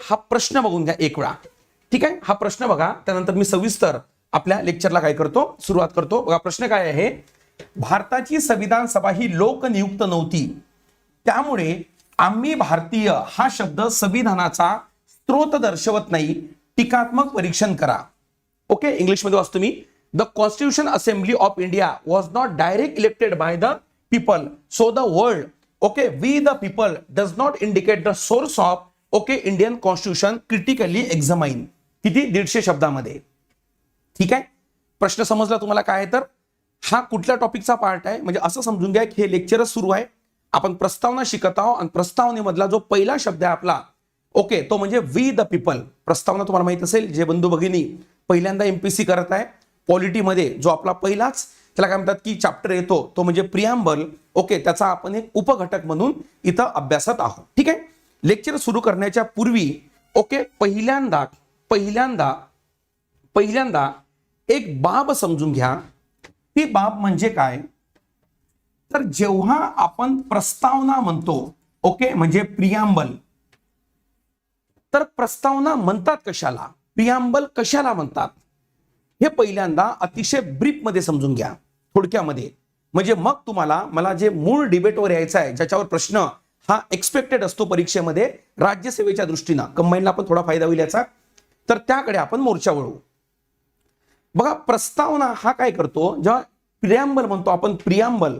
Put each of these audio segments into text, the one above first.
हा प्रश्न बघून घ्या एक वेळा. ठीक आहे? हा प्रश्न बघा. त्यानंतर मी सविस्तर आपल्या लेक्चरला काय करतो? सुरुवात करतो. बघा प्रश्न काय आहे? भारताची संविधान सभा ही लोकनियुक्त नव्हती. त्यामुळे आम्ही भारतीय हा शब्द संविधानाचा स्त्रोत दर्शवत नाही. टीकात्मक परीक्षण करा. ओके? इंग्लिशमध्ये वाचतो मी. The constitution assembly of India was not direct elected by the people so the world okay we the people does not indicate the source of okay Indian constitution critically examine किती? दीडशे शब्दामध्ये. ठीक आहे? प्रश्न समजला तुम्हाला काय आहे तर? हा कुठल्या टॉपिकचा पार्ट आहे? म्हणजे असं समजून घ्या की हे लेक्चरच सुरू आहे. आपण प्रस्तावना शिकत आहोत आणि प्रस्तावनेमधला जो पहिला शब्द आहे आपला ओके तो म्हणजे वी द पीपल प्रस्तावना तुम्हाला माहीत असेल जे बंधू भगिनी पहिल्यांदा एमपीसी करत आहे. पॉलिटीमध्ये जो आपला पहिलाच त्याला काय म्हणतात की चॅप्टर येतो तो म्हणजे प्रियांबल ओके त्याचा आपण एक उपघटक म्हणून इथं अभ्यासत आहोत. ठीक आहे? लेक्चर सुरू करण्याच्या पूर्वी ओके पहिल्यांदा पहिल्यांदा पहिल्यांदा एक बाब समजून घ्या. ती बाब म्हणजे काय? तर जेव्हा आपण प्रस्तावना म्हणतो ओके म्हणजे प्रियांबल तर प्रस्तावना म्हणतात कशाला? प्रियांबल कशाला म्हणतात? हे पहिल्यांदा अतिशय ब्रीफमध्ये समजून घ्या थोडक्यामध्ये. म्हणजे मग तुम्हाला मला जे मूळ डिबेटवर यायचं आहे ज्याच्यावर प्रश्न हा एक्सपेक्टेड असतो परीक्षेमध्ये राज्यसेवेच्या दृष्टीनं. कंबाईनला पण थोडा फायदा होईल याचा. तर त्याकडे आपण मोर्चा वळू बघा प्रस्तावना हा काय करतो? जेव्हा प्रियांबल म्हणतो आपण प्रियांबल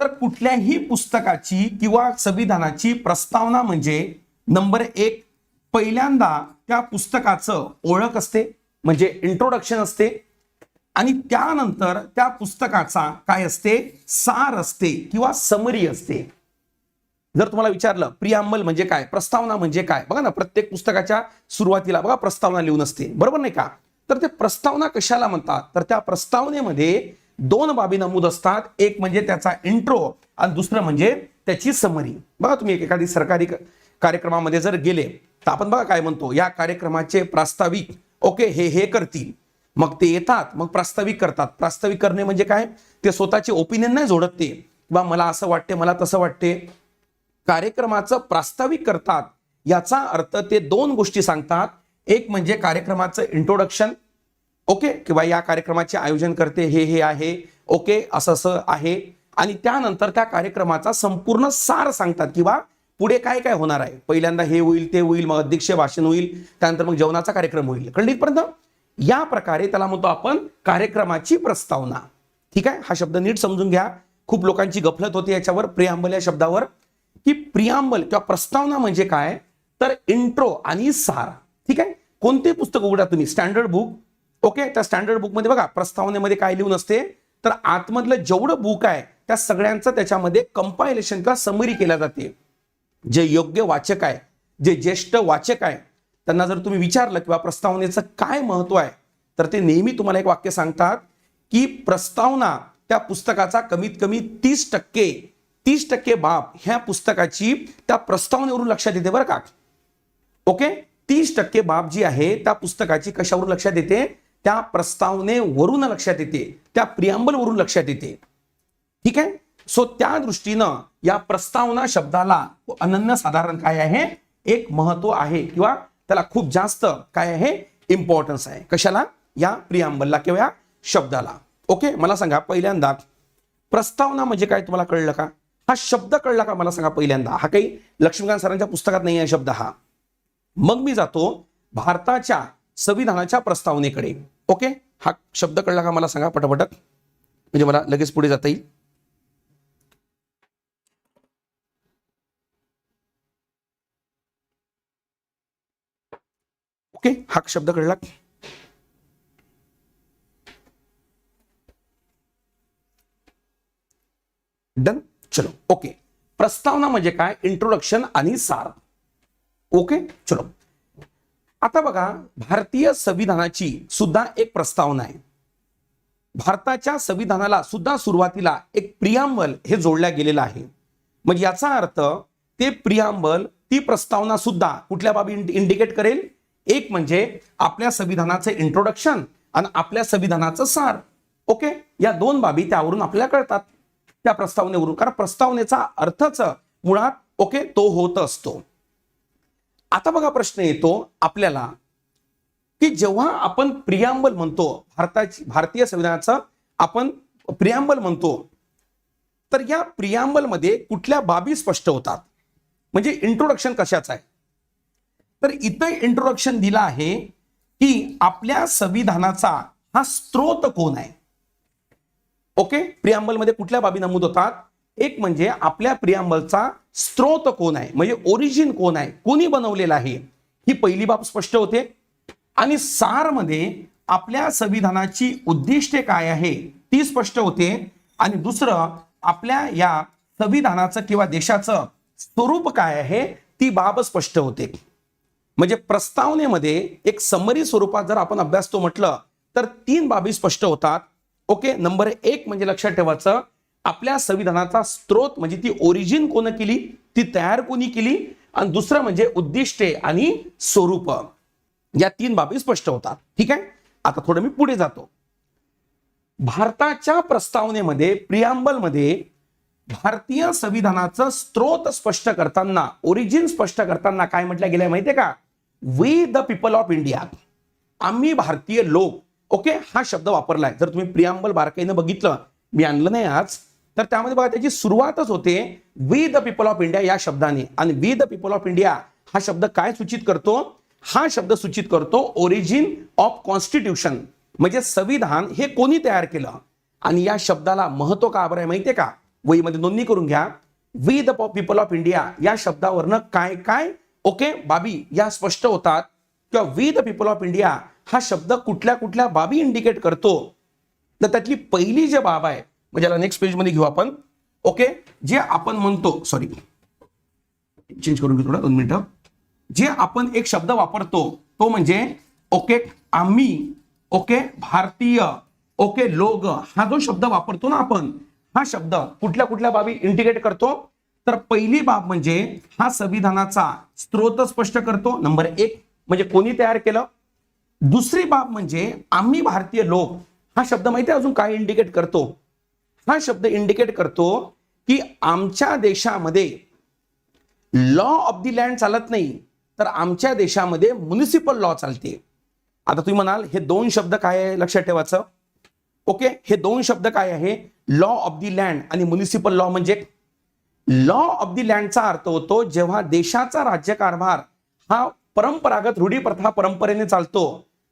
तर कुठल्याही पुस्तकाची किंवा संविधानाची प्रस्तावना म्हणजे नंबर एक पहिल्यांदा त्या पुस्तकाचं ओळख असते म्हणजे इंट्रोडक्शन असते आणि त्यानंतर त्या पुस्तकाचा काय असते? सार असते किंवा समरी असते. जर तुम्हाला विचारलं प्रियांबल म्हणजे काय? प्रस्तावना म्हणजे काय? बघा ना प्रत्येक पुस्तकाच्या सुरुवातीला बघा प्रस्तावना लिहून असते. बरोबर नाही का? तर ते प्रस्तावना कशाला म्हणतात? तर त्या प्रस्तावनेमध्ये दोन बाबी नमूद असतात. एक म्हणजे त्याचा इंट्रो आणि दुसरं म्हणजे त्याची समरी बघा तुम्ही एक एखादी सरकारी कार्यक्रमामध्ये जर गेले तर आपण बघा काय म्हणतो? या कार्यक्रमाचे प्रास्ताविक ओके हे हे करतील. मग ते येतात मग प्रास्ताविक करतात. प्रास्ताविक करणे म्हणजे काय? ते स्वतःचे ओपिनियन नाही जोडत ते. किंवा मला असं वाटते मला तसं वाटते. कार्यक्रमाचं प्रास्ताविक करतात याचा अर्थ ते दोन गोष्टी सांगतात. एक म्हणजे कार्यक्रमाचं इंट्रोडक्शन ओके? किंवा या कार्यक्रमाचे आयोजन करते हे हे आहे ओके? असं असं आहे. आणि त्यानंतर त्या कार्यक्रमाचा संपूर्ण सार सांगतात किंवा पुढे काय काय होणार आहे? पहिल्यांदा हे होईल ते होईल मग अध्यक्ष भाषण होईल त्यानंतर मग जेवणाचा कार्यक्रम होईल. कळलं इथपर्यंत? या प्रकारे त्याला म्हणतो आपण कार्यक्रमाची प्रस्तावना. ठीक आहे? हा शब्द नीट समजून घ्या. खूप लोकांची गफलत होती याच्यावर प्रियांबल या शब्दावर. की प्रियांबल किंवा प्रस्तावना म्हणजे काय? तर इंट्रो आणि सार. ठीक आहे? कोणते पुस्तक उघडा तुम्ही? स्टँडर्ड बुक ओके त्या स्टँडर्ड बुकमध्ये बघा प्रस्तावनेमध्ये काय लिहून असते? तर आतमधलं जेवढं बुक आहे त्या सगळ्यांचं त्याच्यामध्ये कंपायलेशन किंवा समरी केल्या जाते. जे योग्य वाचक आहे जे ज्येष्ठ वाचक आहे त्यांना जर तुम्ही विचारलं किंवा प्रस्तावनेचं काय महत्त्व आहे? तर ते नेहमी तुम्हाला एक वाक्य सांगतात की प्रस्तावना त्या पुस्तकाचा कमीत कमी तीस टक्के तीस टक्के बाब ह्या पुस्तकाची त्या प्रस्तावनेवरून लक्षात येते बरं का. ओके? तीस टक्के बाब जी आहे त्या पुस्तकाची कशावरून लक्षात येते? त्या प्रस्तावनेवरून लक्षात येते. त्या प्रियांबलवरून लक्षात येते. ठीक आहे? सो त्या दृष्टीनं या प्रस्तावना शब्दाला अनन्य साधारण काय आहे? एक महत्त्व आहे किंवा त्याला खूप जास्त काय आहे? इम्पॉर्टन्स आहे. कशाला? या प्रियांबलला किंवा या शब्दाला. ओके? मला सांगा पहिल्यांदा प्रस्तावना म्हणजे काय? तुम्हाला कळलं का? हा शब्द कळला का? मला सांगा पहिल्यांदा. हा काही लक्ष्मीकांत सरांच्या पुस्तकात नाही आहे शब्द हा. मग मी जातो भारताच्या संविधानाच्या प्रस्तावनेकडे. ओके? हा शब्द कळला का मला सांगा पटापटक? म्हणजे मला लगेच पुढे जाता येईल. ओके? हा शब्द कळला. डन? चलो ओके. प्रस्तावना म्हणजे काय? इंट्रोडक्शन आणि सार. ओके? चलो. आता बघा भारतीय संविधानाची सुद्धा एक प्रस्तावना आहे. भारताच्या संविधानाला सुद्धा सुरुवातीला एक प्रियांबल हे जोडल्या गेलेलं आहे. म्हणजे याचा अर्थ ते प्रियांबल ती प्रस्तावना सुद्धा कुठल्या बाबी इंडिकेट करेल? एक म्हणजे आपल्या संविधानाचं इंट्रोडक्शन आणि आपल्या संविधानाचं सार. ओके? या दोन बाबी त्यावरून आपल्याला कळतात. त्या प्रस्तावनेवरून. कारण प्रस्तावनेचा अर्थच मुळात ओके तो होत असतो. आता बघा प्रश्न येतो आपल्याला की जेव्हा आपण प्रियांबल म्हणतो भारताची भारतीय संविधानाचं आपण प्रियांबल म्हणतो तर या प्रियांबलमध्ये कुठल्या बाबी स्पष्ट होतात? म्हणजे इंट्रोडक्शन कशाचं आहे? तर इथं इंट्रोडक्शन दिलं आहे की आपल्या संविधानाचा हा स्त्रोत कोण आहे? ओके? प्रियांबलमध्ये कुठल्या बाबी नमूद होतात? एक म्हणजे आपल्या प्रियांबलचा स्त्रोत कोण आहे? म्हणजे ओरिजिन कोण आहे? कोणी बनवलेला आहे? ही पहिली बाब स्पष्ट होते. आणि सारमध्ये आपल्या संविधानाची उद्दिष्टे काय आहे? ती स्पष्ट होते. आणि दुसरं आपल्या या संविधानाचं किंवा देशाचं स्वरूप काय आहे? ती बाब स्पष्ट होते. म्हणजे प्रस्तावनेमध्ये एक समरी स्वरूपात जर आपण अभ्यासतो म्हटलं तर तीन बाबी स्पष्ट होतात. ओके नंबर एक म्हणजे लक्षात ठेवायचं आपल्या संविधानाचा स्त्रोत म्हणजे ती ओरिजिन कोण केली? ती तयार कोणी केली? आणि दुसरं म्हणजे उद्दिष्टे आणि स्वरूप. या तीन बाबी स्पष्ट होतात. ठीक आहे? आता थोडं मी पुढे जातो. भारताच्या प्रस्तावनेमध्ये प्रियांबलमध्ये भारतीय संविधानाचं स्त्रोत स्पष्ट करताना ओरिजिन स्पष्ट करताना काय म्हटलं गेलंय माहितीये का? We the people of India आम्ही भारतीय लोक. ओके? हा शब्द वापरलाय. जर तुम्ही प्रियांबल बारकाईनं बघितलं मी आणलं नाही आज तर त्यामध्ये बघा त्याची सुरुवातच होते we the people of India या शब्दाने. आणि we the people of India हा शब्द काय सूचित करतो? हा शब्द सूचित करतो ओरिजिन ऑफ कॉन्स्टिट्यूशन म्हणजे संविधान हे कोणी तयार केलं? आणि या शब्दाला महत्त्व का बरं आहे माहितीये का? वहीमध्ये नोंदणी करून घ्या. We the people of India या शब्दावरनं काय काय ओके? बाबी या स्पष्ट होतात. किंवा we the people of India हा शब्द कुठल्या कुठल्या बाबी इंडिकेट करतो? तर त्यातली पहिली जे बाब आहे म्हणजे याला नेक्स्ट पेजमध्ये घेऊ आपण. ओके जे आपण म्हणतो सॉरी चेंज करून घेऊ थोडा दोन मिनिटं. जे आपण एक शब्द वापरतो तो म्हणजे ओके आम्ही ओके भारतीय ओके लोग हा जो शब्द वापरतो ना आपण हा शब्द कुठल्या कुठल्या बाबी इंडिकेट करतो? तर पहिली बाब म्हणजे हा संविधानाचा स्त्रोत स्पष्ट करतो. नंबर एक म्हणजे कोणी तयार केलं? दुसरी बाब म्हणजे आम्ही भारतीय लोक हा शब्द माहिती आहे अजून काय इंडिकेट करतो? हा शब्द इंडिकेट करतो की आमच्या देशामध्ये लॉ ऑफ दी लँड चालत नाही तर आमच्या देशामध्ये म्युनिसिपल लॉ चालते. आता तुम्ही म्हणाल हे दोन शब्द काय आहे लक्षात ठेवायचं? ओके हे दोन शब्द काय आहे? लॉ ऑफ दी लँड आणि म्युनिसिपल लॉ म्हणजे? लॉ ऑफ दी लँडचा अर्थ होतो जेव्हा देशाचा राज्यकारभार हा परंपरागत रूढी प्रथा परंपरेने चालतो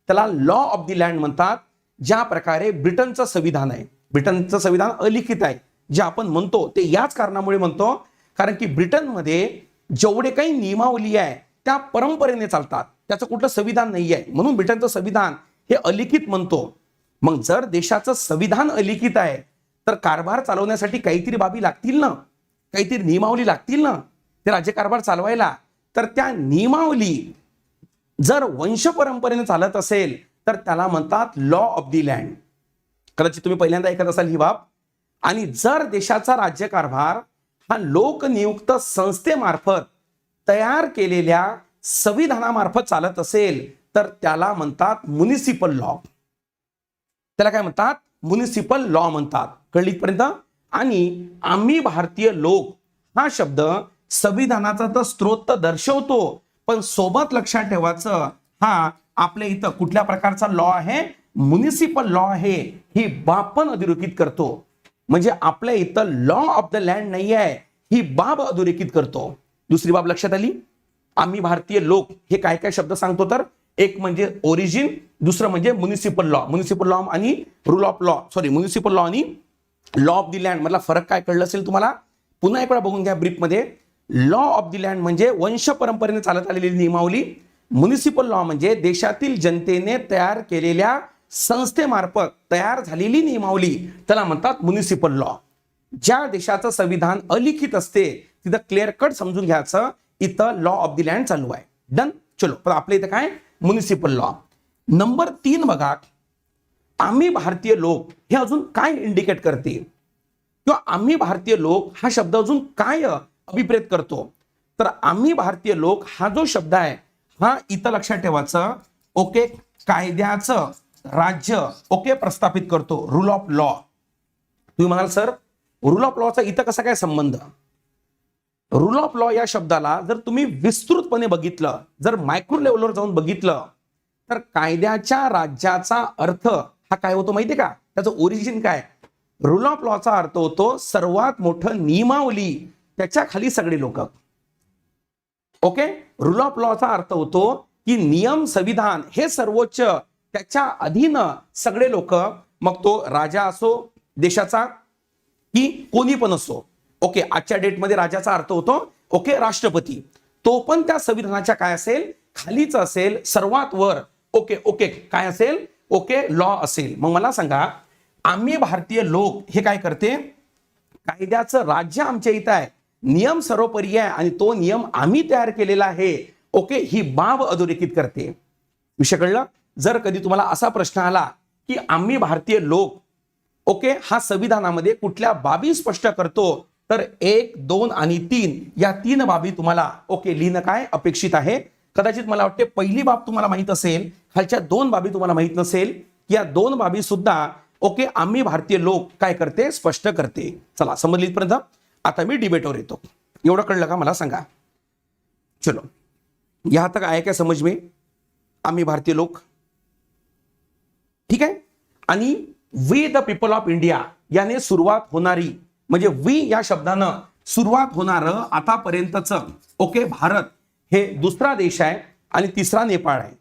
त्याला लॉ ऑफ दी लँड म्हणतात ज्या प्रकारे ब्रिटनचं संविधान आहे. ब्रिटनचं संविधान अलिखित आहे. जे आपण म्हणतो ते याच कारणामुळे म्हणतो कारण की ब्रिटनमध्ये जेवढे काही नियमावली आहे त्या परंपरेने चालतात. त्याचं कुठलं संविधान नाही आहे म्हणून ब्रिटनचं संविधान हे अलिखित म्हणतो. मग जर देशाचं संविधान अलिखित आहे तर कारभार चालवण्यासाठी काहीतरी बाबी लागतील ना? काहीतरी नियमावली लागतील ना? ते राज्यकारभार चालवायला तर त्या नियमावली जर वंश परंपरेने चालत असेल तर त्याला म्हणतात लॉ ऑफ दी लँड कदाचित तुम्ही पहिल्यांदा ऐकत असाल ही बाब. आणि जर देशाचा राज्यकारभार हा लोकनियुक्त संस्थेमार्फत तयार केलेल्या संविधानामार्फत चालत असेल तर त्याला म्हणतात म्युनिसिपल लॉ त्याला काय म्हणतात? म्युनिसिपल लॉ म्हणतात. कळली इथपर्यंत? आणि आम्ही भारतीय लोक हा शब्द संविधानाचा तर स्त्रोत दर्शवतो. पण सोबत लक्षात ठेवायचं हा आपल्या इथं कुठल्या प्रकारचा लॉ आहे? म्युनिसिपल लॉ आहे. ही बाब पण अधोरेखित करतो. म्हणजे आपल्या इथं लॉ ऑफ द लँड नाही आहे ही बाब अधोरेखित करतो. दुसरी बाब लक्षात आली? आम्ही भारतीय लोक हे काय काय शब्द सांगतो तर? एक म्हणजे ओरिजिन दुसरं म्हणजे म्युनिसिपल लॉ म्युनिसिपल लॉ आणि rule of law sorry municipal law आणि लॉ ऑफ दी लँड मधला फरक काय कळलं असेल तुम्हाला? पुन्हा एक वेळा बघून घ्या ब्रीफमध्ये लॉ ऑफ दी लँड म्हणजे वंश परंपरेने चालत आलेली नियमावली. म्युनिसिपल लॉ म्हणजे देशातील जनतेने तयार केलेल्या संस्थेमार्फत तयार झालेली नियमावली. त्याला म्हणतात म्युनिसिपल लॉ ज्या देशाचं संविधान अलिखित असते तिथं क्लिअर कट समजून घ्यायचं इथं लॉ ऑफ दी लँड चालू आहे. डन चलो पण आपल्या इथं काय? म्युनिसिपल लॉ नंबर तीन बघा. आम्ही भारतीय लोक हे अजून काय इंडिकेट करते किंवा आम्ही भारतीय लोक हा शब्द अजून काय अभिप्रेत करतो. तर आम्ही भारतीय लोक हा जो शब्द आहे हा इथं लक्षात ठेवायचं. ओके कायद्याचं राज्य ओके प्रस्थापित करतो. रूल ऑफ लॉ तुम्ही म्हणाल सर रूल ऑफ लॉचा इथं कसा काय संबंध? रूल ऑफ लॉ या शब्दाला जर तुम्ही विस्तृतपणे बघितलं जर मायक्रो लेवलवर जाऊन बघितलं तर कायद्याच्या राज्याचा अर्थ हा काय होतो माहितीये का? त्याचं ओरिजिन काय? रूल ऑफ लॉचा अर्थ होतो सर्वात मोठं नियमावली. त्याच्याखाली सगळे लोक. ओके? रूल ऑफ लॉचा अर्थ होतो की नियम संविधान हे सर्वोच्च. त्याच्या अधीन सगळे लोक. मग तो राजा असो देशाचा की कोणी पण असो. ओके? आजच्या डेटमध्ये राजाचा अर्थ होतो. ओके? राष्ट्रपती. तो पण त्या संविधानाच्या काय असेल? खालीच असेल. सर्वात वर. ओके? ओके? काय असेल? ओके? लॉ असेल. मग मला सांगा आम्ही भारतीय लोक हे काय करते? कायद्याचं राज्य आमच्या इथं आहे. नियम सर्वोपरी आहे आणि तो नियम आम्ही तयार केलेला आहे. ओके ही बाब अधोरेखित करते. विषय कळलं जर कधी तुम्हाला असा प्रश्न आला की आम्ही भारतीय लोक ओके हा संविधानामध्ये कुठल्या बाबी स्पष्ट करतो तर एक दोन आणि तीन या तीन बाबी तुम्हाला ओके लिहिणं काय अपेक्षित आहे? कदाचित मला वाटते पहिली बाब तुम्हाला माहीत असेल खालच्या दोन बाबी तुम्हाला माहीत नसेल या दोन बाबी सुद्धा ओके आम्ही भारतीय लोक काय करते? स्पष्ट करते. चला समजली प्रथम आता मी डिबेटवर येतो. एवढं कळलं का मला सांगा. चलो. यहाँ तक आया क्या समझ में? आम्ही भारतीय लोक. ठीक आहे? आणि we the people of India याने सुरुवात होणारी म्हणजे वी या शब्दानं सुरुवात होणारं आतापर्यंतच ओके भारत हे दुसरा देश आहे आणि तिसरा नेपाळ आहे.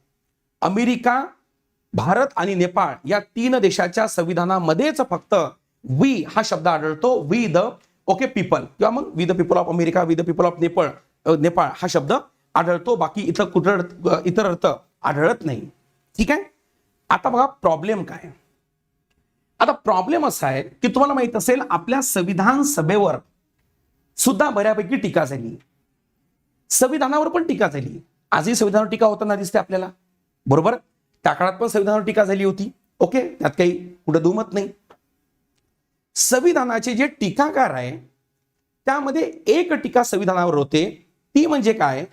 अमेरिका भारत आणि नेपाळ या तीन देशाच्या संविधानामध्येच फक्त वी हा शब्द आढळतो. वी द ओके पीपल किंवा मग with people of America with people of Nepal Nepal हा शब्द आढळतो. बाकी इथं कुठं इतर अर्थ आढळत नाही. ठीक आहे? आता बघा प्रॉब्लेम काय? आता प्रॉब्लेम असा आहे की तुम्हाला माहीत असेल आपल्या संविधान सभेवर सुद्धा बऱ्यापैकी टीका झाली. संविधानावर पण टीका झाली. आजही संविधानावर टीका होताना दिसते आपल्याला. बरोबर? त्या काळात पण संविधानावर टीका झाली होती. ओके त्यात काही कुठं दुमत नाही. संविधानाचे जे टीकाकार आहे त्यामध्ये एक टीका संविधानावर होते. ती म्हणजे काय?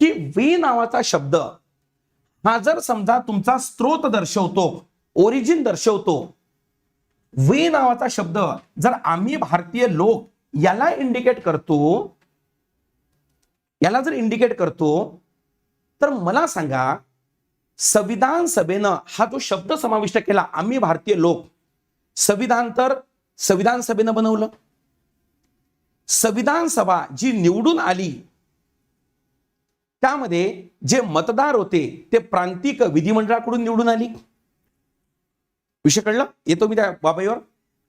की वी नावाचा शब्द हा जर समजा तुमचा स्रोत दर्शवतो ओरिजिन दर्शवतो वे नावाचा शब्द जर आम्ही भारतीय लोक याला इंडिकेट करतो याला जर इंडिकेट करतो तर मला सांगा संविधान सभेनं हा जो शब्द समाविष्ट केला आम्ही भारतीय लोक संविधान तर संविधान सभेनं बनवलं. संविधान सभा जी निवडून आली त्यामध्ये जे मतदार होते ते प्रांतिक विधिमंडळाकडून निवडून आली. विषय कळलं? येतो मी त्या बाबाईवर.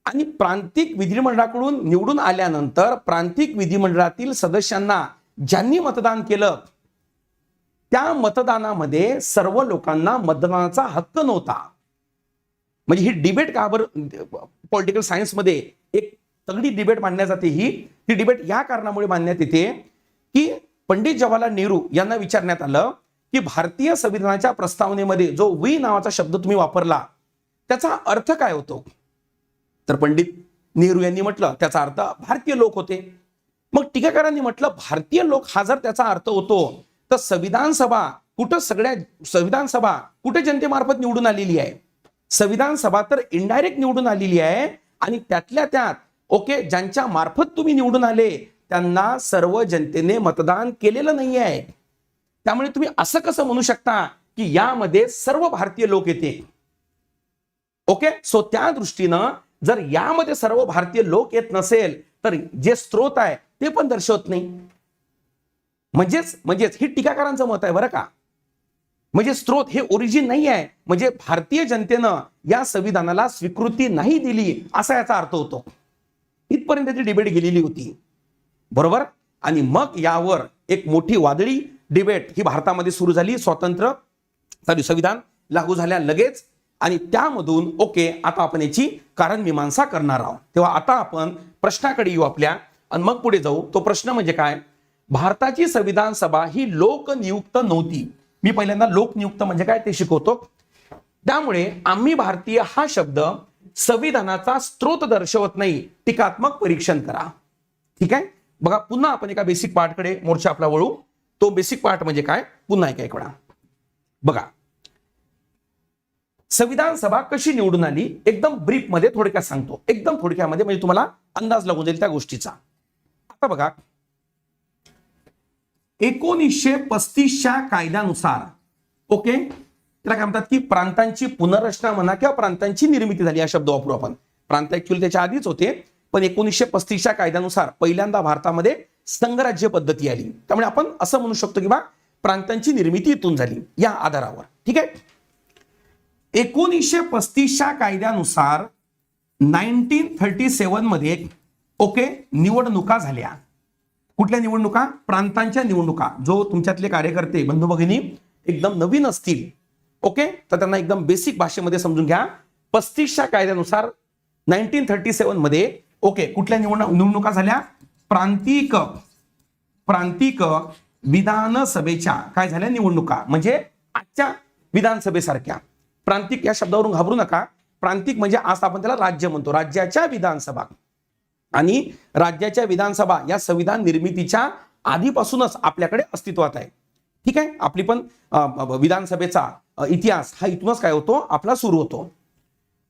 आणि प्रांतिक विधिमंडळाकडून निवडून आल्यानंतर प्रांतिक विधिमंडळातील सदस्यांना ज्यांनी मतदान केलं त्या मतदानामध्ये सर्व लोकांना मतदानाचा हक्क नव्हता. म्हणजे ही डिबेट का बरं पॉलिटिकल सायन्समध्ये एक तगडी डिबेट मानल्या जाते ही. ती डिबेट या कारणामुळे मानण्यात येते की पंडित जवाहरलाल नेहरू यांना विचारण्यात आलं की भारतीय संविधानाच्या प्रस्तावनेमध्ये जो वी नावाचा शब्द तुम्ही वापरला त्याचा अर्थ काय होतो? तर पंडित नेहरू यांनी म्हटलं त्याचा अर्थ भारतीय लोक होते. मग टीकाकारांनी म्हटलं भारतीय लोक हा जर त्याचा अर्थ होतो तर संविधान सभा कुठं सगळ्या संविधान सभा कुठे जनतेमार्फत निवडून आलेली आहे? संविधान सभा तर इनडायरेक्ट निवडून आलेली आहे. आणि त्यातल्या त्यात ओके ज्यांच्या मार्फत तुम्ही निवडून आले त्यांना सर्व जनतेने मतदान केलेलं नाही आहे त्यामुळे तुम्ही असं कसं म्हणू शकता की यामध्ये सर्व भारतीय लोक येते? ओके सो त्या दृष्टीनं जर यामध्ये सर्व भारतीय लोक येत नसेल तर जे स्रोत आहे ते पण दर्शवत नाही. म्हणजेच म्हणजेच ही टीकाकारांचं मत आहे बरं का? म्हणजे स्रोत हे ओरिजिन नाही आहे. म्हणजे भारतीय जनतेनं या संविधानाला स्वीकृती नाही दिली असा याचा अर्थ होतो. इथपर्यंत ती डिबेट गेलेली होती. बरोबर? आणि मग यावर एक मोठी वादळी डिबेट ही भारतामध्ये सुरू झाली. स्वातंत्र्य सॉरी संविधान लागू झाल्या लगेच. आणि त्यामधून ओके आता आपण याची कारण मीमांसा करणार आहोत. तेव्हा आता आपण प्रश्नाकडे येऊ आपल्या. आणि मग पुढे जाऊ. तो प्रश्न म्हणजे काय? भारताची संविधान सभा ही लोकनियुक्त नव्हती. मी पहिल्यांदा लोकनियुक्त म्हणजे काय ते शिकवतो. त्यामुळे आम्ही भारतीय हा शब्द संविधानाचा स्रोत दर्शवत नाही. टीकात्मक परीक्षण करा. ठीक आहे? बघा पुन्हा आपण एका बेसिक पार्टकडे मोर्चा आपला वळू. तो बेसिक पार्ट म्हणजे काय? पुन्हा एका एक वेळा बघा. संविधान सभा कशी निवडून आली? एकदम ब्रीफमध्ये थोडक्यात सांगतो. एकदम थोडक्यामध्ये म्हणजे तुम्हाला अंदाज लागून जाईल त्या गोष्टीचा. आता बघा एकोणीसशे पस्तीसच्या कायद्यानुसार ओके? त्याला काय म्हणतात की प्रांतांची पुनर्रचना म्हणा किंवा प्रांतांची निर्मिती झाली हा शब्द वापरू आपण. प्रांत ऍक्च्युअली त्याच्या आधीच होते पण एकोणीसशे पस्तीसच्या कायद्यानुसार पहिल्यांदा भारतामध्ये संघराज्य पद्धती आली. त्यामुळे आपण असं म्हणू शकतो की बा प्रांतांची निर्मिती इथून झाली या आधारावर. ठीक आहे? एकोणीसशे पस्तीसच्या कायद्यानुसार नाईन्टीन थर्टी सेवनमध्ये ओके निवडणुका झाल्या. कुठल्या निवडणुका? प्रांतांच्या निवडणुका. जो तुमच्यातले कार्यकर्ते बंधू भगिनी एकदम नवीन असतील ओके? तर त्यांना एकदम बेसिक भाषेमध्ये समजून घ्या. पस्तीसच्या कायद्यानुसार नाईन्टीन थर्टी सेवनमध्ये ओके कुठल्या निवडणूक निवडणुका झाल्या? प्रांतिक प्रांतिक विधानसभेच्या काय झाल्या? निवडणुका. म्हणजे आजच्या विधानसभेसारख्या. प्रांतिक या शब्दावरून घाबरू नका. प्रांतिक म्हणजे आज आपण त्याला राज्य म्हणतो. राज्याच्या विधानसभा. आणि राज्याच्या विधानसभा या संविधान निर्मितीच्या आधीपासूनच आपल्याकडे अस्तित्वात आहे. ठीक आहे? आपली पण विधानसभेचा इतिहास हा इथूनच काय होतो? आपला सुरू होतो.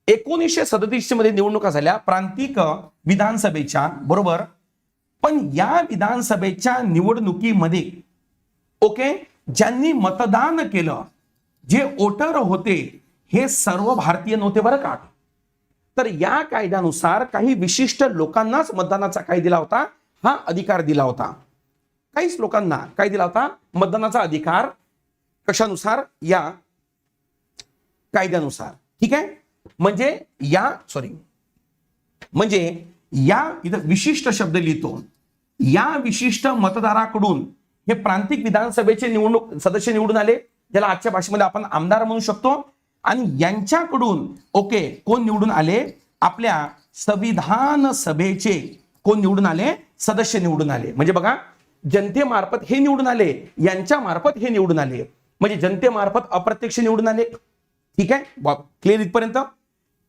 एकोणीसशे सदतीसमध्ये निवडणुका झाल्या प्रांतिक विधानसभेच्या बरोबर? पण या विधानसभेच्या निवडणुकीमध्ये ओके? ज्यांनी मतदान केलं जे वोटर होते हे सर्व भारतीय नव्हते बरं का? तर या कायद्यानुसार काही विशिष्ट लोकांनाच मतदानाचा काय दिला होता हा अधिकार दिला होता. काहीच लोकांना काय दिला होता? मतदानाचा अधिकार कशानुसार? या कायद्यानुसार. ठीक आहे? म्हणजे या सॉरी म्हणजे या इथं विशिष्ट शब्द लिहितो. या विशिष्ट मतदाराकडून हे प्रांतिक विधानसभेचे निवडणूक सदस्य निवडून आले ज्याला आजच्या भाषेमध्ये आपण आमदार म्हणू शकतो. आणि यांच्याकडून ओके कोण निवडून आले? आपल्या संविधान सभेचे कोण निवडून आले? सदस्य निवडून आले. म्हणजे बघा जनतेमार्फत हे निवडून आले यांच्या मार्फत हे निवडून आले. म्हणजे जनतेमार्फत अप्रत्यक्ष निवडून आले. ठीक आहे? क्लिअर इथपर्यंत?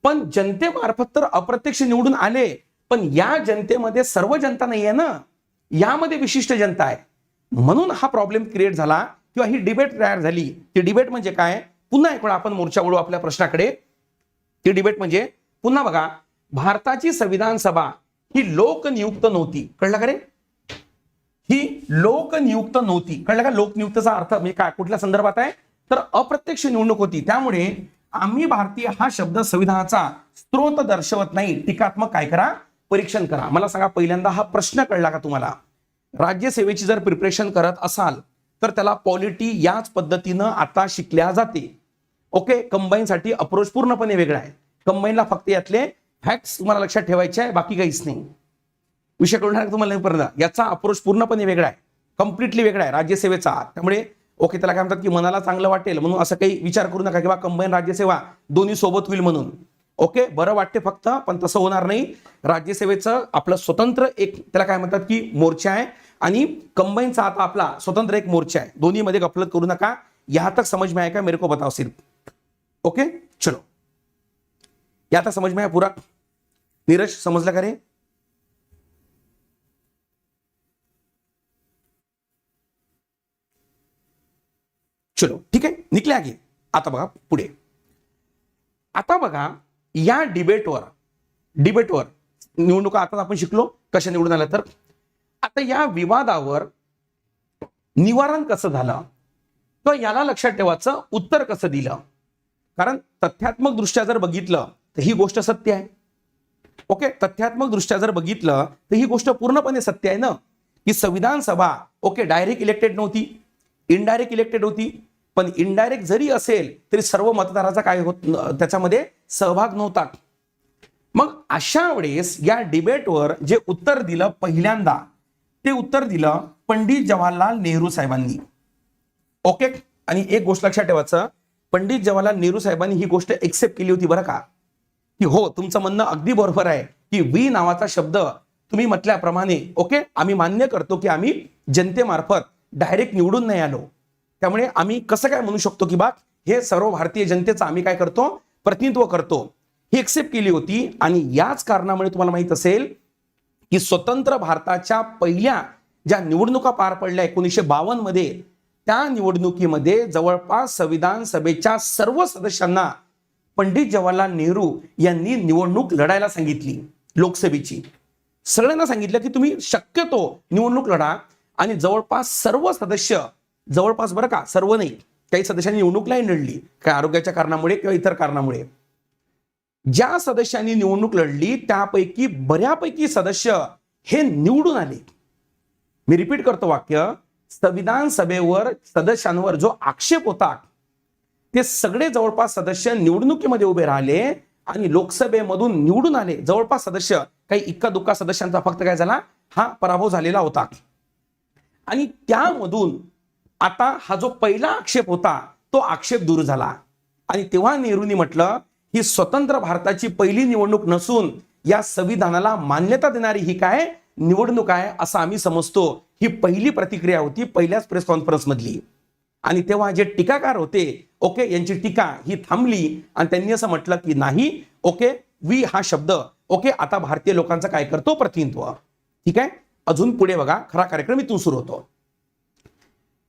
पण जनतेमार्फत तर अप्रत्यक्ष निवडून आले. पण या जनतेमध्ये सर्व जनता नाही आहे ना? यामध्ये विशिष्ट जनता आहे. म्हणून हा प्रॉब्लेम क्रिएट झाला किंवा ही डिबेट तयार झाली. ती डिबेट म्हणजे काय? पुन्हा एक वेळा आपण मोर्चा वळू आपल्या प्रश्नाकडे. ती डिबेट म्हणजे पुन्हा बघा भारताची संविधान सभा ही लोकनियुक्त नव्हती. कळलं का रे? ही लोकनियुक्त नव्हती. कळलं का? लोकनियुक्तचा अर्थ म्हणजे काय? कुठल्या संदर्भात आहे? तर अप्रत्यक्ष निवडणूक होती. त्यामुळे आम्ही भारतीय हा शब्द संविधानाचा स्त्रोत दर्शवत नाही. टीकात्मक काय करा? परीक्षण करा. मला सांगा पहिल्यांदा हा प्रश्न कळला का तुम्हाला? राज्यसेवेची जर प्रिपरेशन करत असाल तर त्याला पॉलिटी याच पद्धतीनं आता शिकल्या जाते. ओके कंबाईनसाठी अप्रोच पूर्णपणे वेगळा आहे. कंबाईनला फक्त यातले फॅक्ट्स तुम्हाला लक्षात ठेवायचे आहे बाकी काहीच नाही. विषय करून तुम्हाला पर्यंत याचा अप्रोच पूर्णपणे वेगळा आहे. कम्प्लिटली वेगळा आहे राज्यसेवेचा. त्यामुळे ओके त्याला काय म्हणतात की मनाला चांगलं वाटेल म्हणून असं काही विचार करू नका किंवा कंबाईन राज्यसेवा दोन्ही सोबत होईल म्हणून. ओके बरं वाटते फक्त पण तसं होणार नाही. राज्यसेवेचं आपलं स्वतंत्र एक त्याला काय म्हणतात की मोर्चा आहे. आणि कंबाईनचा आता आपला स्वतंत्र एक मोर्चा आहे. दोन्हीमध्ये गफलत करू नका. यहाँ तक समझ में आएगा मेरे को बताओ सिर्फ. ओके? चलो. या आता समझ में आया पूरा. नीरज समजला का रे? चलो ठीक आहे? निकले आगे. आता बघा पुढे. आता बघा या डिबेटवर डिबेटवर निवडणुका आता आपण शिकलो कशा निवडून आल्या तर. आता या विवादावर निवारण कसं झालं? किंवा याला लक्षात ठेवायचं उत्तर कसं दिलं? कारण तथ्यात्मक दृष्ट्या जर बघितलं तर ही गोष्ट सत्य आहे. ओके तथ्यात्मक दृष्ट्या जर बघितलं तर ही गोष्ट पूर्णपणे सत्य आहे ना? की संविधान सभा ओके डायरेक्ट इलेक्टेड नव्हती इनडायरेक्ट इलेक्टेड होती पण इनडायरेक्ट जरी असेल तरी सर्व मतदाराचा काय होत त्याच्यामध्ये सहभाग नव्हता. मग अशा वेळेस या डिबेटवर जे उत्तर दिलं पहिल्यांदा ते उत्तर दिलं पंडित जवाहरलाल नेहरू साहेबांनी. ओके आणि एक गोष्ट लक्षात ठेवायचं पंडित जवाहरलाल नेहरू साहेबांनी ही गोष्ट एक्सेप्ट केली होती बरं का? की हो तुमचं म्हणणं अगदी बरोबर आहे की वी नावाचा शब्द तुम्ही म्हटल्याप्रमाणे ओके आम्ही मान्य करतो की आम्ही जनतेमार्फत डायरेक्ट निवडून नाही आलो. त्यामुळे आम्ही कसं काय म्हणू शकतो की बा हे सर्व भारतीय जनतेचं आम्ही काय करतो? प्रतिनिधित्व करतो. ही एक्सेप्ट केली होती आणि याच कारणामुळे तुम्हाला माहीत असेल की स्वतंत्र भारताच्या पहिल्या ज्या निवडणुका पार पडल्या एकोणीसशे बावन्नमध्ये त्या निवडणुकीमध्ये जवळपास संविधान सभेच्या सर्व सदस्यांना पंडित जवाहरलाल नेहरू यांनी निवडणूक लढायला सांगितली लोकसभेची. सगळ्यांना सांगितलं की तुम्ही शक्यतो निवडणूक लढा आणि जवळपास सर्व सदस्य जवळपास बरं का सर्व नाही काही सदस्यांनी निवडणूक नाही लढली काही आरोग्याच्या कारणामुळे किंवा इतर कारणामुळे. ज्या सदस्यांनी निवडणूक लढली त्यापैकी बऱ्यापैकी सदस्य हे निवडून आले. मी रिपीट करतो वाक्य संविधान सभेवर सदस्यांवर जो आक्षेप होता ते सगळे जवळपास सदस्य निवडणुकीमध्ये उभे राहिले आणि लोकसभेमधून निवडून आले. जवळपास सदस्य काही इक्का दुक्का सदस्यांचा फक्त काय झाला? हा पराभव झालेला होता. आणि त्यामधून आता हा जो पहिला आक्षेप होता तो आक्षेप दूर झाला. आणि तेव्हा नेहरूंनी म्हटलं ही स्वतंत्र भारताची पहिली निवडणूक नसून या संविधानाला मान्यता देणारी ही काय? निवडणूक आहे असं आम्ही समजतो. ही पहिली प्रतिक्रिया होती पहिल्याच प्रेस कॉन्फरन्स मधली. आणि तेव्हा जे टीकाकार होते ओके यांची टीका ही थांबली आणि त्यांनी असं म्हटलं की नाही ओके वी हा शब्द ओके आता भारतीय लोकांचा काय करतो प्रतिनिधित्व? ठीक आहे? अजून पुढे बघा खरा कार्यक्रम इथून सुरू होतो.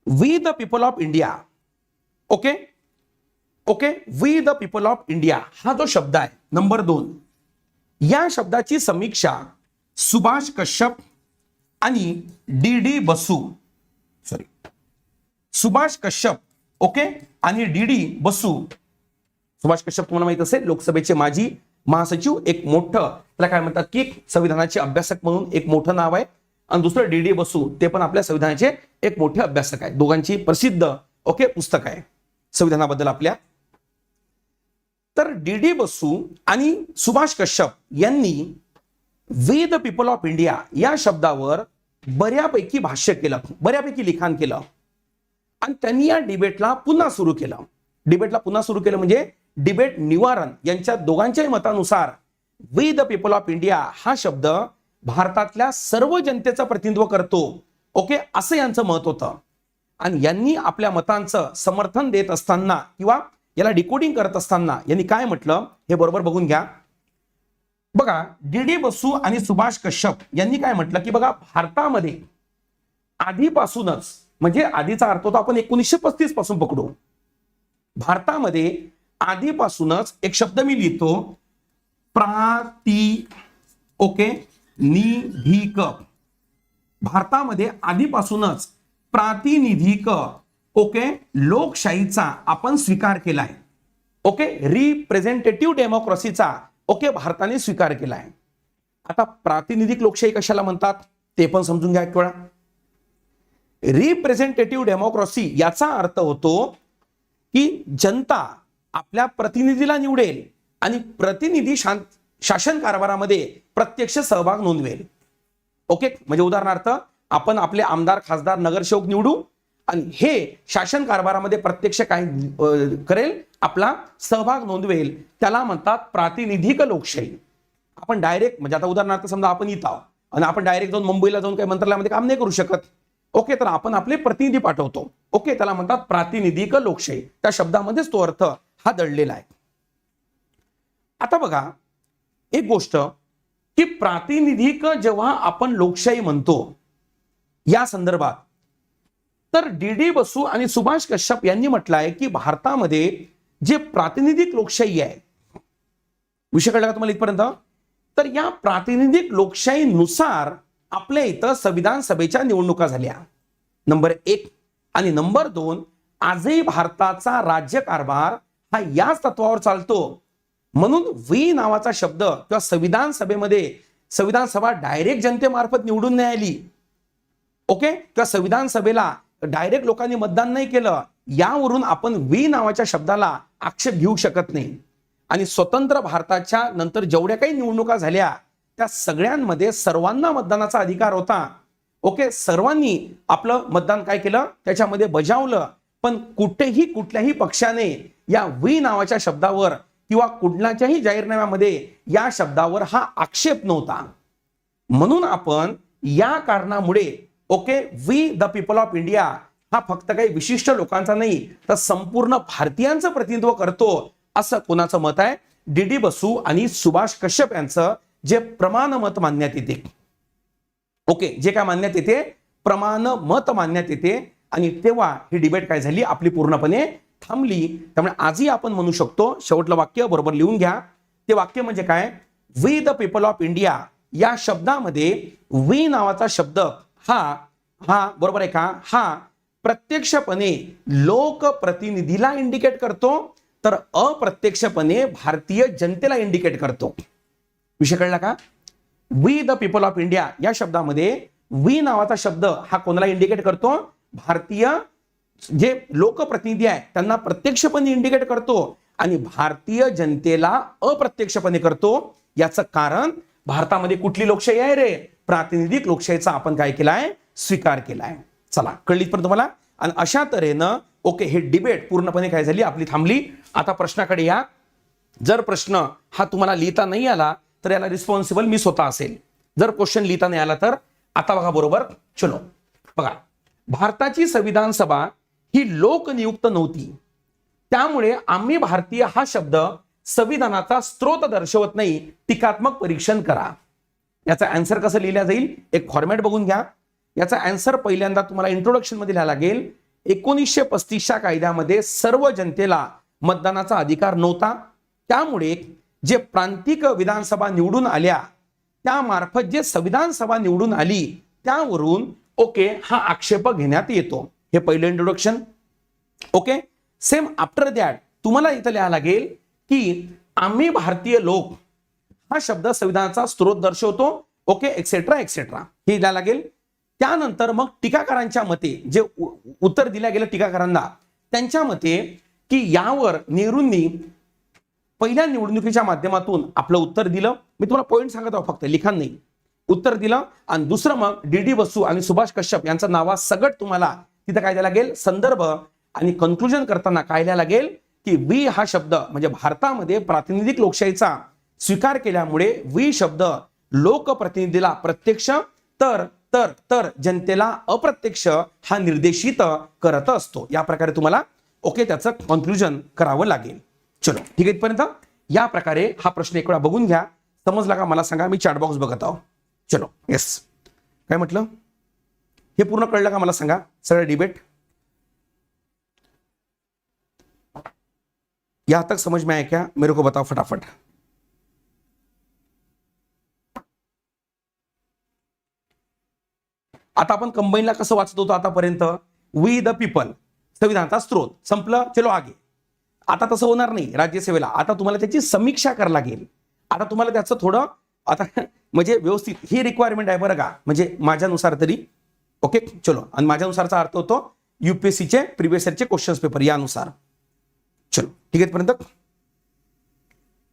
We the people of India okay okay we the people of India हा जो शब्द आहे नंबर दोन या शब्दाची समीक्षा सुभाष कश्यप आणि D D Basu. Sorry Subhash Kashyap okay? आणि डी डी बसू. सुभाष कश्यप तुम्हाला माहीत असेल लोकसभेचे माजी महासचिव एक मोठं त्याला काय म्हणतात की संविधानाचे अभ्यासक म्हणून एक मोठं नाव आहे. आणि दुसरं डी डी बसू ते पण आपल्या संविधानाचे एक मोठे अभ्यासक आहेत दोघांची प्रसिद्ध ओके पुस्तक आहे. संविधानाबद्दल आपल्या. तर डी डी बसू आणि सुभाष कश्यप यांनी we the people of India या शब्दावर बऱ्यापैकी भाष्य केलं बऱ्यापैकी लिखाण केलं. आणि त्यांनी या डिबेटला पुन्हा सुरू केलं. डिबेटला पुन्हा सुरू केलं म्हणजे डिबेट निवारण यांच्या दोघांच्याही मतानुसार we the people of India हा शब्द भारतातल्या सर्व जनतेचं प्रतिनिधित्व करतो. ओके असं यांचं मत होतं. आणि यांनी आपल्या मतांचं समर्थन देत असताना किंवा याला डिकोडिंग करत असताना यांनी काय म्हटलं? हे बरोबर बघून घ्या. बघा डी डी बसू आणि सुभाष कश्यप यांनी काय म्हटलं की बघा भारतामध्ये आधीपासूनच म्हणजे आधीचा अर्थ होता आपण एकोणीसशे पस्तीसपासून पकडू. भारतामध्ये आधीपासूनच एक शब्द मी लिहितो प्राती ओके निधिक. भारतामध्ये आधीपासूनच प्रातिनिधिक ओके लोकशाहीचा आपण स्वीकार केलाय. ओके रिप्रेझेंटेटिव्ह डेमोक्रेसीचा ओके भारताने स्वीकार केला आहे. आता प्रातिनिधिक लोकशाही कशाला म्हणतात? ते पण समजून घ्या एक वेळा. रिप्रेझेंटेटिव्ह डेमोक्रेसी याचा अर्थ होतो की जनता आपल्या प्रतिनिधीला निवडेल आणि प्रतिनिधी शांत शासन कारभारामध्ये प्रत्यक्ष सहभाग नोंदवेल. ओके म्हणजे उदाहरणार्थ आपण आपले आमदार खासदार नगरसेवक निवडू आणि हे शासन कारभारामध्ये प्रत्यक्ष काय करेल? आपला सहभाग नोंदवेल. त्याला म्हणतात प्रातिनिधिक लोकशाही. आपण डायरेक्ट म्हणजे आता उदाहरणार्थ समजा आपण इथं आहोत आणि आपण डायरेक्ट जाऊन मुंबईला जाऊन काही मंत्रालयामध्ये काम नाही करू शकत. ओके तर आपण आपले प्रतिनिधी पाठवतो. ओके त्याला म्हणतात प्रातिनिधिक लोकशाही. त्या शब्दामध्येच तो अर्थ हा दडलेला आहे. आता बघा एक गोष्ट की प्रातिनिधिक जेव्हा आपण लोकशाही म्हणतो या संदर्भात तर डी डी बसू आणि सुभाष कश्यप यांनी म्हटलं आहे की भारतामध्ये जे प्रातिनिधिक लोकशाही आहे विषय कळला का तुम्हाला इथपर्यंत? तर या प्रातिनिधिक लोकशाहीनुसार आपल्या इथं संविधान सभेच्या निवडणुका झाल्या. नंबर एक आणि नंबर दोन आजही भारताचा राज्यकारभार हा याच तत्वावर चालतो. म्हणून वी नावाचा शब्द किंवा संविधान सभेमध्ये संविधान सभा डायरेक्ट जनतेमार्फत निवडून नाही आली. ओके? किंवा संविधान सभेला डायरेक्ट लोकांनी मतदान नाही केलं यावरून आपण वी नावाच्या शब्दाला आक्षेप घेऊ शकत नाही. आणि स्वतंत्र भारताच्या नंतर जेवढ्या काही निवडणुका झाल्या त्या सगळ्यांमध्ये सर्वांना मतदानाचा अधिकार होता. ओके सर्वांनी आपलं मतदान काय केलं? त्याच्यामध्ये बजावलं. पण कुठेही कुठल्याही पक्षाने या वी नावाच्या शब्दावर किंवा कुठल्याच्याही जाहीरनाम्यामध्ये या शब्दावर हा आक्षेप नव्हता. म्हणून आपण या कारणामुळे okay we the people of India हा फक्त काही विशिष्ट लोकांचा नाही तर संपूर्ण भारतीयांचं प्रतिनिधित्व करतो असं कोणाचं मत आहे? डी डी बसू आणि सुभाष कश्यप यांचं जे प्रमाण मत मानण्यात येते. ओके जे काय मानण्यात येते? प्रमाण मत मानण्यात येते. आणि तेव्हा ही डिबेट काय झाली? आपली पूर्णपणे थांबली. त्यामुळे आजही आपण म्हणू शकतो शेवटलं वाक्य बरोबर लिहून घ्या. ते वाक्य म्हणजे काय? We the people of India या शब्दामध्ये वी नावाचा शब्द हा हा बरोबर आहे का? हा प्रत्यक्षपणे लोकप्रतिनिधीला इंडिकेट करतो तर अप्रत्यक्षपणे भारतीय जनतेला इंडिकेट करतो. विषय कळला का? We the people of India या शब्दामध्ये वी नावाचा शब्द हा कोणाला इंडिकेट करतो? भारतीय जे लोकप्रतिनिधी आहे त्यांना प्रत्यक्षपणे इंडिकेट करतो आणि भारतीय जनतेला अप्रत्यक्षपणे करतो. याचं कारण भारतामध्ये कुठली लोकशाही आहे रे? प्रातिनिधिक लोकशाहीचा आपण काय केलाय? स्वीकार केलाय. चला कळली पण तुम्हाला? आणि अशा तऱ्हेनं ओके हे डिबेट पूर्णपणे काय झाली? आपली थांबली. आता प्रश्नाकडे या. जर प्रश्न हा तुम्हाला लिहिता नाही आला तर याला रिस्पॉन्सिबल मी स्वतः असेल. जर क्वेश्चन लिहिता नाही आला तर आता बघा बरोबर. चलो. बघा भारताची संविधान सभा ही लोकनियुक्त नव्हती. त्यामुळे आम्ही भारतीय हा शब्द संविधानाचा स्रोत दर्शवत नाही. टीकात्मक परीक्षण करा. याचा अँसर कसं लिहिला जाईल? एक फॉर्मॅट बघून घ्या. याचा अँसर पहिल्यांदा तुम्हाला इंट्रोडक्शनमध्ये लिहायला लागेल. एकोणीसशे पस्तीसच्या कायद्यामध्ये सर्व जनतेला मतदानाचा अधिकार नव्हता. त्यामुळे जे प्रांतिक विधानसभा निवडून आल्या त्यामार्फत जे संविधान सभा निवडून आली त्यावरून ओके हा आक्षेप घेण्यात येतो. हे पहिलं introduction okay same after that तुम्हाला इथं लिहायला लागेल की आम्ही भारतीय लोक हा शब्द संविधानाचा स्रोत दर्शवतो. ओके एक्सेट्रा एक्सेट्रा हे लिहायला लागेल. त्यानंतर मग टीकाकारांच्या मते जे उत्तर दिल्या गेलं टीकाकारांना त्यांच्या मते की यावर नेहरूंनी पहिल्या निवडणुकीच्या माध्यमातून आपलं उत्तर दिलं. मी तुम्हाला पॉईंट सांगत आहो फक्त लिखाण नाही. उत्तर दिलं. आणि दुसरं मग डी डी बसू आणि सुभाष कश्यप यांचा नावा सगट तुम्हाला तिथं काय द्यायला लागेल. संदर्भ आणि कन्क्लुजन करताना काय लिहायला लागेल की वी हा शब्द म्हणजे भारतामध्ये प्रातिनिधिक लोकशाहीचा स्वीकार केल्यामुळे वी शब्द लोकप्रतिनिधीला प्रत्यक्ष तर तर तर जनतेला अप्रत्यक्ष हा निर्देशित करत असतो. या प्रकारे तुम्हाला ओके त्याचं कन्क्लुजन करावं लागेल. चलो ठीक आहे इथपर्यंत या प्रकारे हा प्रश्न एक वेळा बघून घ्या. समजला का? मला सांगा मी चॅट बॉक्स बघत आहो. चलो येस काय म्हटलं? हे पूर्ण कळलं का? मला सांगा. सगळं डिबेट यहाँ तक समझ में आया क्या? मेरे को बताओ फटाफट. आता आपण कंबाईनला कसं वाचत होतो आतापर्यंत? वी द पीपल संविधानाचा स्रोत. संपलं चलो आगे. आता तसं होणार नाही राज्यसेवेला. आता तुम्हाला त्याची समीक्षा करावी लागेल. आता तुम्हाला त्याचं थोडं आता म्हणजे व्यवस्थित ही रिक्वायरमेंट आहे बरं का? म्हणजे माझ्यानुसार तरी. ओके चलो. आणि माझ्यानुसारचा अर्थ होतो युपीएससीचे प्रिव्हियस इयरचे क्वेश्चन्स पेपर यानुसार. चलो. ठीक आहे पर्यंत